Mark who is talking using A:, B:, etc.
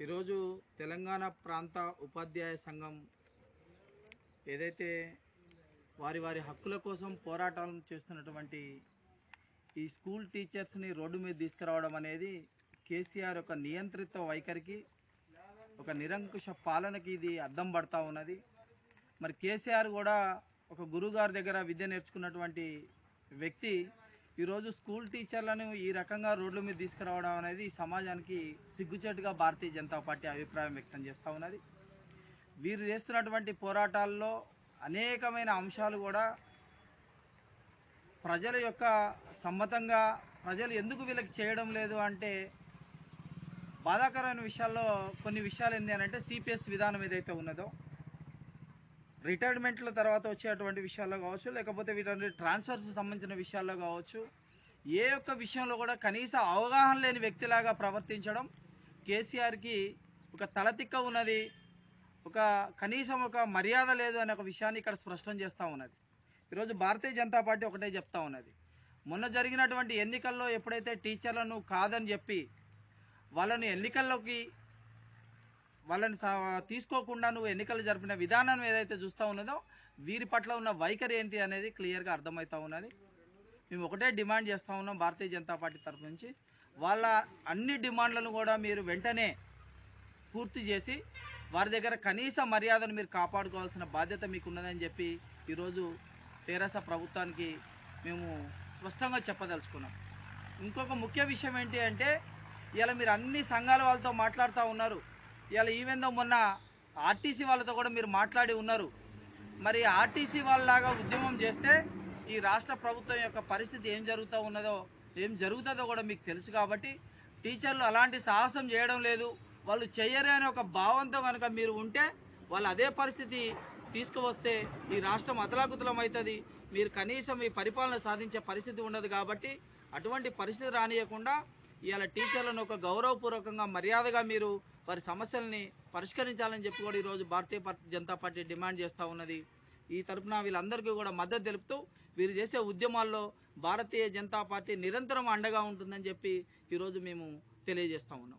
A: ఈరోజు తెలంగాణ ప్రాంత ఉపాధ్యాయ సంఘం ఏదైతే వారి వారి హక్కుల కోసం పోరాటాలు చేస్తున్నటువంటి ఈ స్కూల్ టీచర్స్ని రోడ్డు మీద తీసుకురావడం అనేది కేసీఆర్ ఒక నియంత్రిత వైఖరికి ఒక నిరంకుశ పాలనకి ఇది అద్దం పడతా ఉన్నది. మరి కేసీఆర్ కూడా ఒక గురుగారి దగ్గర విద్య నేర్చుకున్నటువంటి వ్యక్తి ఈరోజు స్కూల్ టీచర్లను ఈ రకంగా రోడ్ల మీద తీసుకురావడం అనేది సమాజానికి సిగ్గుచేటుగా భారతీయ జనతా పార్టీ అభిప్రాయం వ్యక్తం చేస్తూ ఉన్నది. వీరు చేస్తున్నటువంటి పోరాటాల్లో అనేకమైన అంశాలు కూడా ప్రజల యొక్క సమ్మతంగా ప్రజలు ఎందుకు వీళ్ళకి చేయడం లేదు అంటే బాధాకరమైన విషయాల్లో కొన్ని విషయాలు ఏంటి అని అంటే సిపిఎస్ విధానం ఏదైతే ఉన్నదో రిటైర్మెంట్ల తర్వాత వచ్చేటువంటి విషయాల్లో కావచ్చు లేకపోతే వీటి ట్రాన్స్ఫర్స్ సంబంధించిన విషయాల్లో కావచ్చు ఏ ఒక్క విషయంలో కూడా కనీస అవగాహన లేని వ్యక్తిలాగా ప్రవర్తించడం కేసీఆర్కి ఒక తలతిక్క ఉన్నది ఒక కనీసం ఒక మర్యాద లేదు అనే ఒక విషయాన్ని ఇక్కడ స్పష్టం చేస్తూ ఉన్నది. ఈరోజు భారతీయ జనతా పార్టీ ఒకటే చెప్తా ఉన్నది. మొన్న జరిగినటువంటి ఎన్నికల్లో ఎప్పుడైతే టీచర్లను కాదని చెప్పి వాళ్ళని ఎన్నికల్లోకి వాళ్ళని సా- తీసుకోకుండా నువ్వు ఎన్నికలు జరిపిన విధానం ఏదైతే చూస్తూ ఉన్నదో వీరి పట్ల ఉన్న వైఖరి ఏంటి అనేది క్లియర్గా అర్థమవుతూ ఉన్నది మేము ఒకటే డిమాండ్ చేస్తూ ఉన్నాం భారతీయ జనతా పార్టీ తరఫు నుంచి. వాళ్ళ అన్ని డిమాండ్లను కూడా మీరు వెంటనే పూర్తి చేసి వారి దగ్గర కనీస మర్యాదను మీరు కాపాడుకోవాల్సిన బాధ్యత మీకు ఉన్నదని చెప్పి ఈరోజు తెరాస ప్రభుత్వానికి మేము స్పష్టంగా చెప్పదలుచుకున్నాం. ఇంకొక ముఖ్య విషయం ఏంటి అంటే ఇలా మీరు అన్ని సంఘాల వాళ్ళతో మాట్లాడుతూ ఉన్నారు. ఇలా ఈవెందో మొన్న ఆర్టీసీ వాళ్ళతో కూడా మీరు మాట్లాడి ఉన్నారు. మరి ఆర్టీసీ వాళ్ళలాగా ఉద్యమం చేస్తే ఈ రాష్ట్ర ప్రభుత్వం యొక్క పరిస్థితి ఏం జరుగుతూ ఉన్నదో ఏం జరుగుతుందో కూడా మీకు తెలుసు కాబట్టి టీచర్లు అలాంటి సాహసం చేయడం లేదు. వాళ్ళు చెయ్యరే అనే ఒక భావంతో కనుక మీరు ఉంటే వాళ్ళు అదే పరిస్థితి తీసుకువస్తే ఈ రాష్ట్రం అతలాకుతలం అవుతుంది. మీరు కనీసం ఈ పరిపాలన సాధించే పరిస్థితి ఉండదు కాబట్టి అటువంటి పరిస్థితి రానియకుండా ఇవాళ టీచర్లను ఒక గౌరవపూర్వకంగా మర్యాదగా మీరు వారి సమస్యల్ని పరిష్కరించాలని చెప్పి కూడా ఈరోజు Bharatiya party- Janata party demand చేస్తూ ఉన్నది. ఈ తరఫున వీళ్ళందరికీ కూడా మద్దతు తెలుపుతూ వీరు చేసే ఉద్యమాల్లో భారతీయ జనతా పార్టీ నిరంతరం అండగా ఉంటుందని చెప్పి ఈరోజు మేము తెలియజేస్తూ ఉన్నాం.